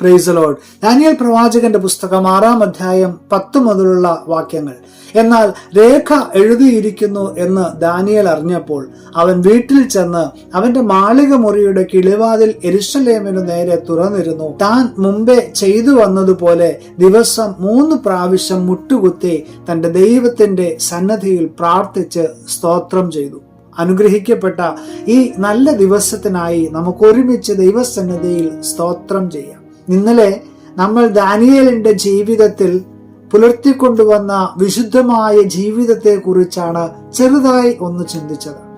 Price load Daniel പ്രവാചകന്റെ പുസ്തകം ആറാം അധ്യായം പത്ത് മുതലുള്ള വാക്യങ്ങൾ. എന്നാൽ രേഖ എഴുതിയിരിക്കുന്നു എന്ന് ദാനിയൽ അറിഞ്ഞപ്പോൾ അവൻ വീട്ടിൽ ചെന്ന് അവന്റെ മാളിക മുറിയുടെ കിളിവാതിൽ എരിശലേമിനു നേരെ തുറന്നിരുന്നു. താൻ മുമ്പേ ചെയ്തു വന്നതുപോലെ ദിവസം മൂന്ന് പ്രാവശ്യം മുട്ടുകുത്തി തന്റെ ദൈവത്തിന്റെ സന്നദ്ധിയിൽ പ്രാർത്ഥിച്ച് സ്തോത്രം ചെയ്തു. അനുഗ്രഹിക്കപ്പെട്ട ഈ നല്ല ദിവസത്തിനായി നമുക്ക് ഒരുമിച്ച് ദൈവസന്നദ്ധിയിൽ സ്തോത്രം ചെയ്യാം. ഇന്നലെ നമ്മൾ ദാനിയേലിന്റെ ജീവിതത്തിൽ പുലർത്തിക്കൊണ്ടുവന്ന വിശുദ്ധമായ ജീവിതത്തെ കുറിച്ചാണ് ചെറുതായി ഒന്ന് ചിന്തിച്ചത്.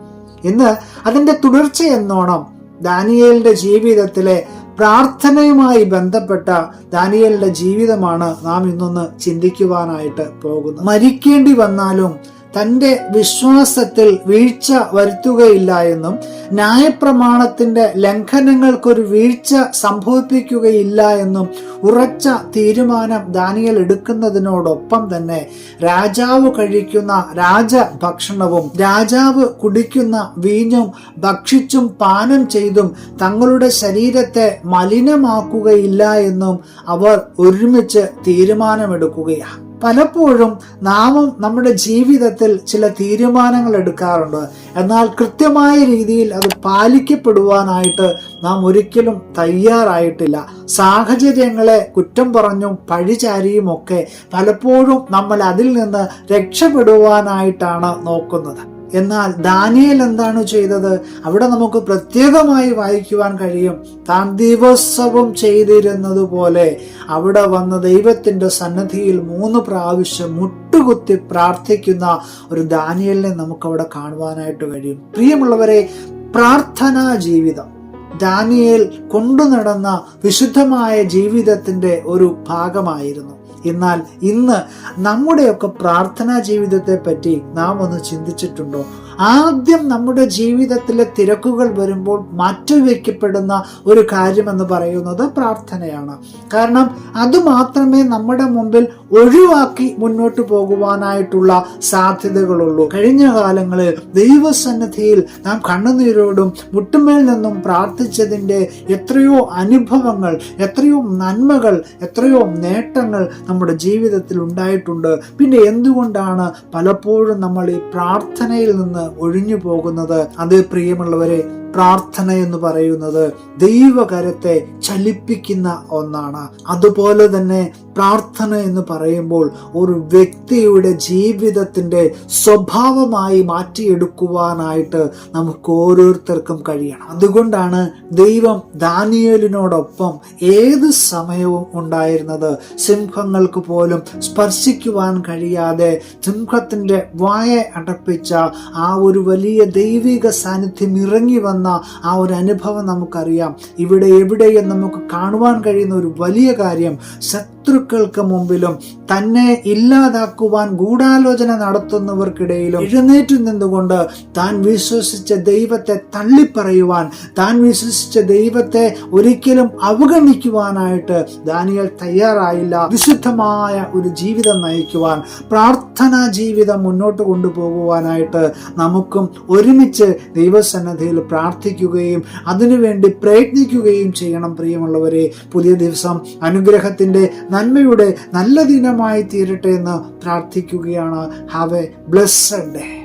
ഇന്ന് അതിന്റെ തുടർച്ച എന്നോണം ദാനിയേലിന്റെ ജീവിതത്തിലെ പ്രാർത്ഥനയുമായി ബന്ധപ്പെട്ട ദാനിയേലിന്റെ ജീവിതമാണ് നാം ഇന്നൊന്ന് ചിന്തിക്കുവാനായിട്ട് പോകുന്നത്. മരിക്കേണ്ടി വന്നാലും തന്റെ വിശ്വാസത്തിൽ വീഴ്ച വരുത്തുകയില്ല എന്നും ന്യായപ്രമാണത്തിന്റെ ലംഘനങ്ങൾക്കൊരു വീഴ്ച സംഭവിപ്പിക്കുകയില്ല എന്നും ഉറച്ച തീരുമാനം ദാനിയൽ എടുക്കുന്നതിനോടൊപ്പം തന്നെ രാജാവ് കഴിക്കുന്ന രാജഭക്ഷണവും രാജാവ് കുടിക്കുന്ന വീഞ്ഞും ഭക്ഷിച്ചും പാനം ചെയ്തും തങ്ങളുടെ ശരീരത്തെ മലിനമാക്കുകയില്ല എന്നും അവർ ഒരുമിച്ച് തീരുമാനമെടുക്കുകയാണ്. പലപ്പോഴും നാമും നമ്മുടെ ജീവിതത്തിൽ ചില തീരുമാനങ്ങൾ എടുക്കാറുണ്ട്. എന്നാൽ കൃത്യമായ രീതിയിൽ അത് പാലിക്കപ്പെടുവാനായിട്ട് നാം ഒരിക്കലും തയ്യാറായിട്ടില്ല. സാഹചര്യങ്ങളെ കുറ്റം പറഞ്ഞും പഴിചാരിയും ഒക്കെ പലപ്പോഴും നമ്മൾ അതിൽ നിന്ന് രക്ഷപ്പെടുവാനായിട്ടാണ് നോക്കുന്നത്. എന്നാൽ ദാനിയൽ എന്താണ് ചെയ്തത്? അവിടെ നമുക്ക് പ്രത്യേകമായി വായിക്കുവാൻ കഴിയും. താൻ ദിവസവും ചെയ്തിരുന്നത് പോലെ അവിടെ വന്ന ദൈവത്തിന്റെ സന്നദ്ധിയിൽ മൂന്ന് പ്രാവശ്യം മുട്ടുകുത്തി പ്രാർത്ഥിക്കുന്ന ഒരു ദാനിയലിനെ നമുക്ക് അവിടെ കാണുവാനായിട്ട് കഴിയും. പ്രിയമുള്ളവരെ പ്രാർത്ഥനാ ജീവിതം. ദാനിയേൽ കൊണ്ടു നടന്ന വിശുദ്ധമായ ജീവിതത്തിന്റെ ഒരു ഭാഗമായിരുന്നു. എന്നാൽ ഇന്ന് നമ്മുടെയൊക്കെ പ്രാർത്ഥനാ ജീവിതത്തെ പറ്റി നാം ഒന്ന് ചിന്തിച്ചിട്ടുണ്ടോ? ആദ്യം നമ്മുടെ ജീവിതത്തിലെ തിരക്കുകൾ വരുമ്പോൾ മാറ്റിവെക്കപ്പെടുന്ന ഒരു കാര്യമെന്ന് പറയുന്നത് പ്രാർത്ഥനയാണ്. കാരണം അത് മാത്രമേ നമ്മുടെ മുമ്പിൽ ഒഴിവാക്കി മുന്നോട്ട് പോകുവാനായിട്ടുള്ള സാധ്യതകളുള്ളൂ. കഴിഞ്ഞ കാലങ്ങളിൽ ദൈവസന്നിധിയിൽ നാം കണ്ണുനീരോടും മുട്ടുമേൽ നിന്നും പ്രാർത്ഥിച്ചതിന്റെ എത്രയോ അനുഭവങ്ങൾ എത്രയോ നന്മകൾ എത്രയോ നേട്ടങ്ങൾ നമ്മുടെ ജീവിതത്തിൽ ഉണ്ടായിട്ടുണ്ട്. പിന്നെ എന്തുകൊണ്ടാണ് പലപ്പോഴും നമ്മൾ ഈ പ്രാർത്ഥനയിൽ നിന്ന് ഒഴിഞ്ഞു പോകുന്നത്? അത് പ്രിയമുള്ളവരെ പ്രാർത്ഥന എന്ന് പറയുന്നത് ദൈവകരത്തെ ചലിപ്പിക്കുന്ന ഒന്നാണ്. അതുപോലെ തന്നെ പ്രാർത്ഥന എന്ന് പറയുമ്പോൾ ഒരു വ്യക്തിയുടെ ജീവിതത്തിന്റെ സ്വഭാവമായി മാറ്റിയെടുക്കുവാനായിട്ട് നമുക്ക് ഓരോരുത്തർക്കും കഴിയണം. അതുകൊണ്ടാണ് ദൈവം ദാനിയലിനോടൊപ്പം ഏത് സമയവും ഉണ്ടായിരുന്നത് സിംഹങ്ങൾക്ക് പോലും സ്പർശിക്കുവാൻ കഴിയാതെ സിംഹത്തിന്റെ വായ അടപ്പിച്ച ആ ഒരു വലിയ ദൈവിക സാന്നിധ്യം ഇറങ്ങി വന്ന ആ ഒരു അനുഭവം നമുക്കറിയാം. ഇവിടെ എവിടെയും നമുക്ക് കാണുവാൻ കഴിയുന്ന ഒരു വലിയ കാര്യം ശത്രുക്കൾക്ക് മുമ്പിലും തന്നെ ഇല്ലാതാക്കുവാൻ ഗൂഢാലോചന നടത്തുന്നവർക്കിടയിലും എഴുന്നേറ്റ് നിന്നുകൊണ്ട് താൻ വിശ്വസിച്ച ദൈവത്തെ തള്ളിപ്പറയുവാൻ താൻ വിശ്വസിച്ച ദൈവത്തെ ഒരിക്കലും അവഗണിക്കുവാനായിട്ട് ദാനിയൽ തയ്യാറായില്ല. വിശുദ്ധമായ ഒരു ജീവിതം നയിക്കുവാൻ പ്രാർത്ഥനാ ജീവിതം മുന്നോട്ട് കൊണ്ടുപോകുവാനായിട്ട് നമുക്കും ഒരുമിച്ച് ദൈവസന്നദ്ധിയിൽ പ്രാർത്ഥിക്കുകയും അതിനുവേണ്ടി പ്രയത്നിക്കുകയും ചെയ്യണം പ്രിയമുള്ളവരെ. പുതിയ ദിവസം അനുഗ്രഹത്തിന്റെ നന്മയുടെ നല്ല ദിനമായി തീരട്ടെ എന്ന് പ്രാർത്ഥിക്കുകയാണ്. Have A blessed day